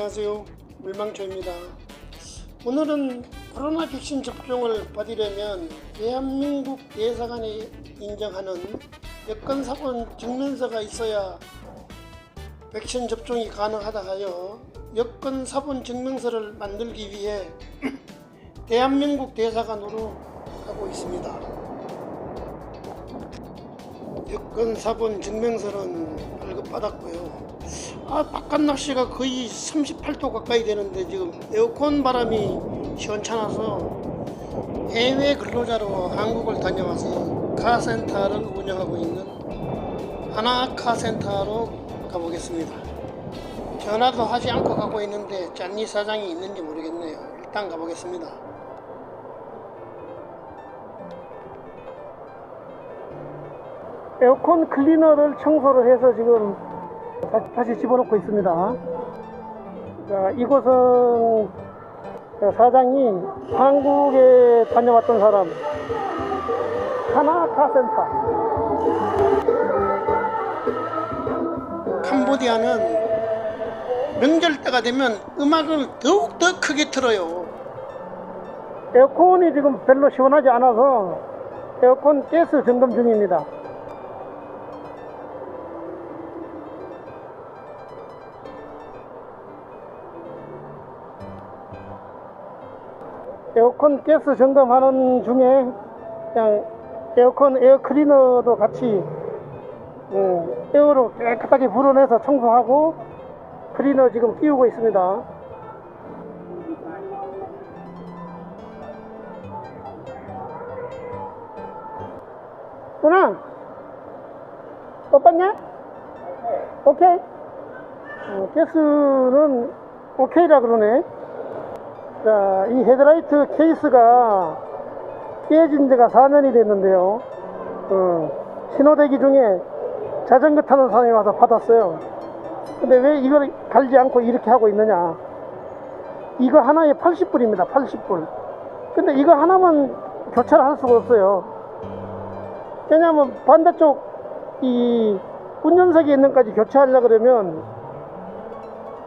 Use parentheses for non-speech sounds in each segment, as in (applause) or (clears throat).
안녕하세요. 물망초입니다. 오늘은 코로나 백신 접종을 받으려면 대한민국 대사관이 인정하는 여권사본 증명서가 있어야 백신 접종이 가능하다 하여 여권사본 증명서를 만들기 위해 (clears throat) 대한민국 대사관으로 가고 있습니다. 여권 사본 증명서는 발급받았고요. 아, 바깥 날씨가 거의 38도 가까이 되는데 지금 에어컨 바람이 시원찮아서 해외 근로자로 한국을 다녀와서 카센터를 운영하고 있는 하나 카센터로 가보겠습니다. 전화도 하지 않고 가고 있는데 짠니 사장이 있는지 모르겠네요. 일단 가보겠습니다. 에어컨 클리너를 청소를 해서 지금 다- 다시 집어넣고 있습니다. 자, 이곳은 사장이 한국에 다녀왔던 사람 하나 카 센터 캄보디아는 명절 때가 되면 음악을 더욱 더 크게 틀어요. 에어컨이 지금 별로 시원하지 않아서 에어컨 가스 점검 중입니다. 에어컨 가스 점검하는 중에 그냥 에어컨 에어 클리너도 같이 음, 에어로 깨끗하게 불어내서 청소하고 클리너 지금 끼우고 있습니다. 누나, 오빠냐? 오케이. 어, 가스는 오케이라 그러네. 자, 이 헤드라이트 케이스가 깨진 지가 4년이 됐는데요. 어, 신호대기 중에 자전거 타는 사람이 와서 받았어요. 근데 왜 이걸 갈지 않고 이렇게 하고 있느냐. 이거 하나에 80불입니다. 80불. 근데 이거 하나만 교체를 할 수가 없어요. 왜냐면 반대쪽 이 운전석에 있는 까지 교체하려 그러면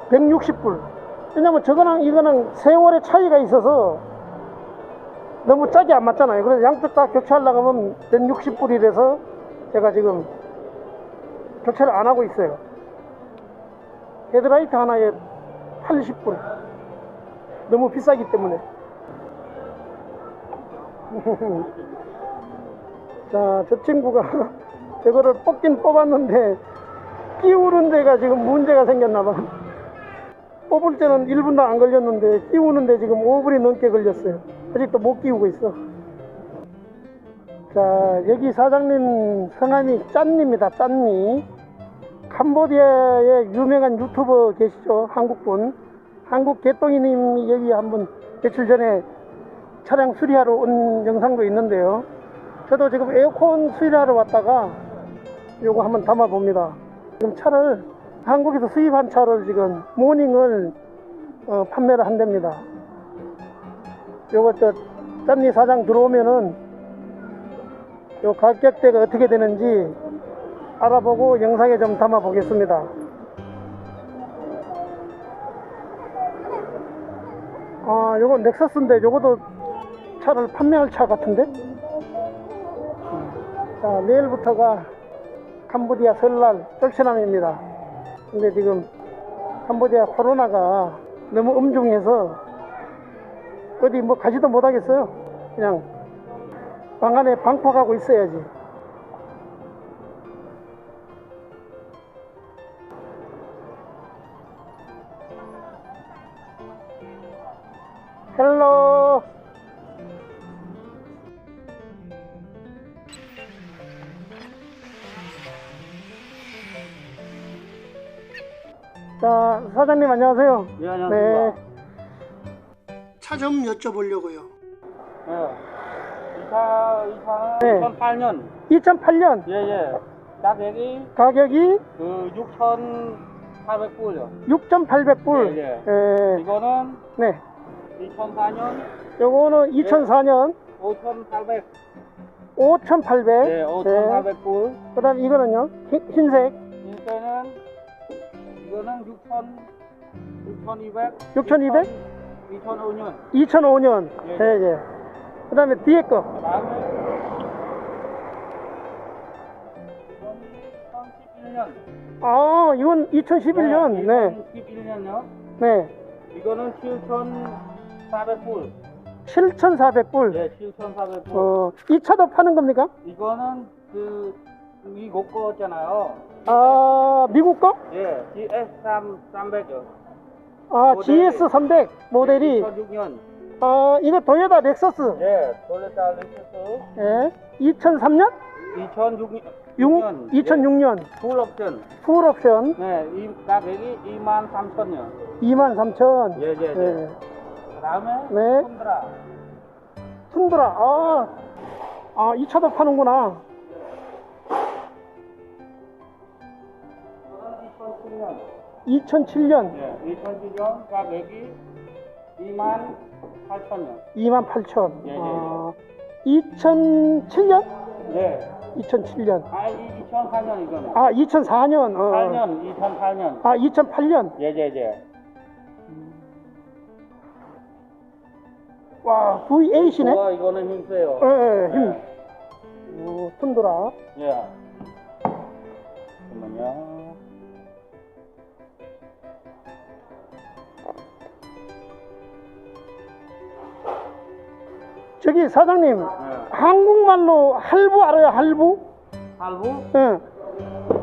160불. 왜냐면 저거랑 이거랑 세월의 차이가 있어서 너무 짜게 안 맞잖아요. 그래서 양쪽 다 교체하려고 하면 160불이라서 제가 지금 교체를 안 하고 있어요. 헤드라이트 하나에 80불. 너무 비싸기 때문에. (laughs) 자, 저 친구가 (laughs) 저거를 뽑긴 뽑았는데 끼우는 데가 지금 문제가 생겼나 봐. 뽑을 때는 1분도 안 걸렸는데 끼우는데 지금 5분이 넘게 걸렸어요. 아직도 못 끼우고 있어. 자, 여기 사장님 성함이 짠니입니다. 짠니. 캄보디아의 유명한 유튜버 계시죠? 한국분. 한국 개똥이님이 여기 한번 며칠 전에 차량 수리하러 온 영상도 있는데요. 저도 지금 에어컨 수리하러 왔다가 요거 한번 담아 봅니다. 지금 차를 한국에서 수입한 차를 지금 모닝을 어, 판매를 한답니다. 요거 저 짠니 사장 들어오면은 요 가격대가 어떻게 되는지 알아보고 영상에 좀 담아 보겠습니다. 아, 요거 넥서스인데 요것도 차를 판매할 차 같은데? 자, 내일부터가 캄보디아 설날 쫄치남입니다. 근데 지금 캄보디아 코로나가 너무 엄중해서 어디 뭐 가지도 못하겠어요. 그냥 방 안에 방콕하고 있어야지. 자, 사장님 안녕하세요. 예, 안녕하십니까. 차좀 여쭤보려고요. 예. 이차, 이차는 네. 2008년. 2008년 예, 예. 가격이 가격이 그 6,800불이요. 6,800불. 예, 예. 이거는 네. 2004년 요거는 2004년 5,800. 5,800. 예, 5,800불. 그다음 이거는요? 흰, 흰색 이거는 6,200. 6,200? 2,500년. 2005년. 예. 예, 예. 그 다음에 뒤에 거. 그다음에 2011년. 아, 이건 2011년. 네. 2011년요. 네. 이거는 7,400불. 7,400불. 예, 7,400불. 어, 이 차도 파는 겁니까? 이거는 그 미국 거잖아요. 아, 미국 거? 예, GS3 300요. 아, 모델이. GS300 모델이. 2006년. 아, 이거 도요타 렉서스. 예, 토요타 렉서스 예. 2003년? 2006년. 6, 2006년. 풀 옵션. 풀 옵션. 네, 이 가격이 2만 3천요. 23,000. 예, 예, 예. 그다음에 네. 콘드라. 툰드라. 아, 아, 이 차도 파는구나. 2007년. 2007년 예, 2007년 가격이 2만 8천요. 28,000. 예, 예, 아, 2007년? 예. 2007년. 아, 이 2004년 이거는. 아, 2004년. 어. 8년, 2008년. 아, 2008년. 예, 예, 예. 와, V8이네. 와, 이거는 힘세요. 예, 예, 힘. 오, 툰드라. 예. 잠깐만요. 저기 사장님, 예. 한국말로 할부 알아요, 할부? 할부? 응.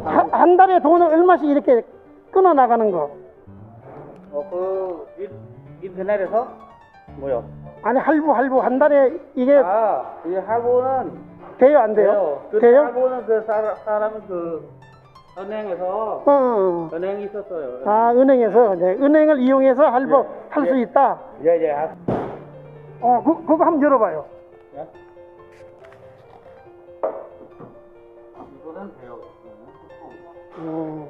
하- 한 달에 돈을 얼마씩 이렇게 끊어 나가는 거. 어, 그, 인- 인터넷에서? 뭐요? 아니, 할부, 할부. 한 달에 이게 아, 이 할부는 돼요, 안 돼요? 그 돼요? 할부는 그 사람, 사람이 그 은행에서 어, 어. 은행이 있었어요. 아, 은행에서, 네. 은행을 이용해서 할부 예. 할수 예. 있다. 예, 예. 할- 어, 그, 그거 한번 열어봐요. 예? 이거는 돼요. 음.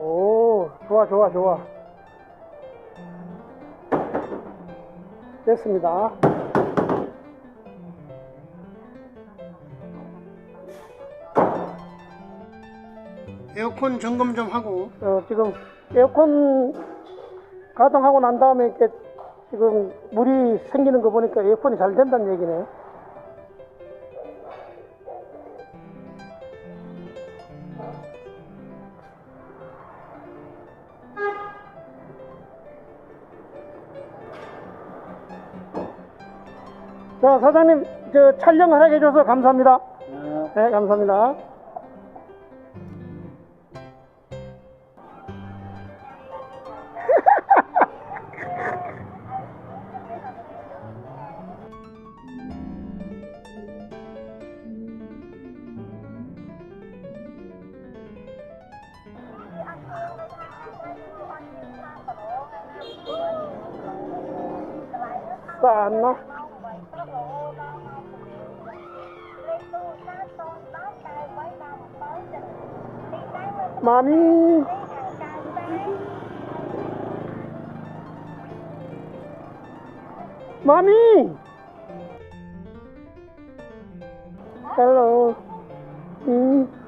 오, 좋아, 좋아, 좋아. 됐습니다. 에어컨 점검 좀 하고, 어, 지금 에어컨 가동하고 난 다음에 이렇게 지금 물이 생기는 거 보니까 에어컨이 잘 된다는 얘기네. 자, 사장님, 저 촬영을 하게 해줘서 감사합니다. 예. 네, 감사합니다. stanna. Mami! Mami! Hello! Mm.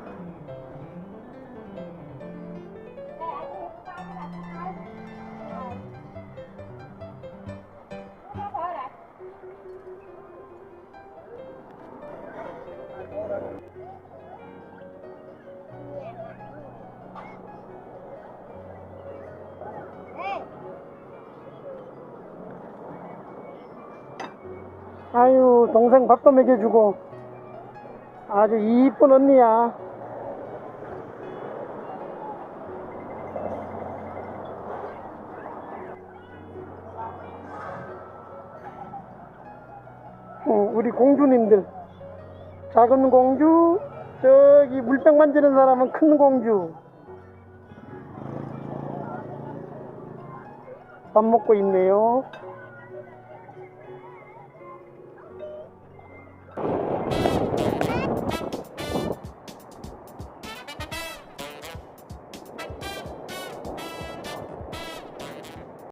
아유, 동생 밥도 먹여주고. 아주 이쁜 언니야. 어, 우리 공주님들. 작은 공주, 저기 물병 만지는 사람은 큰 공주. 밥 먹고 있네요.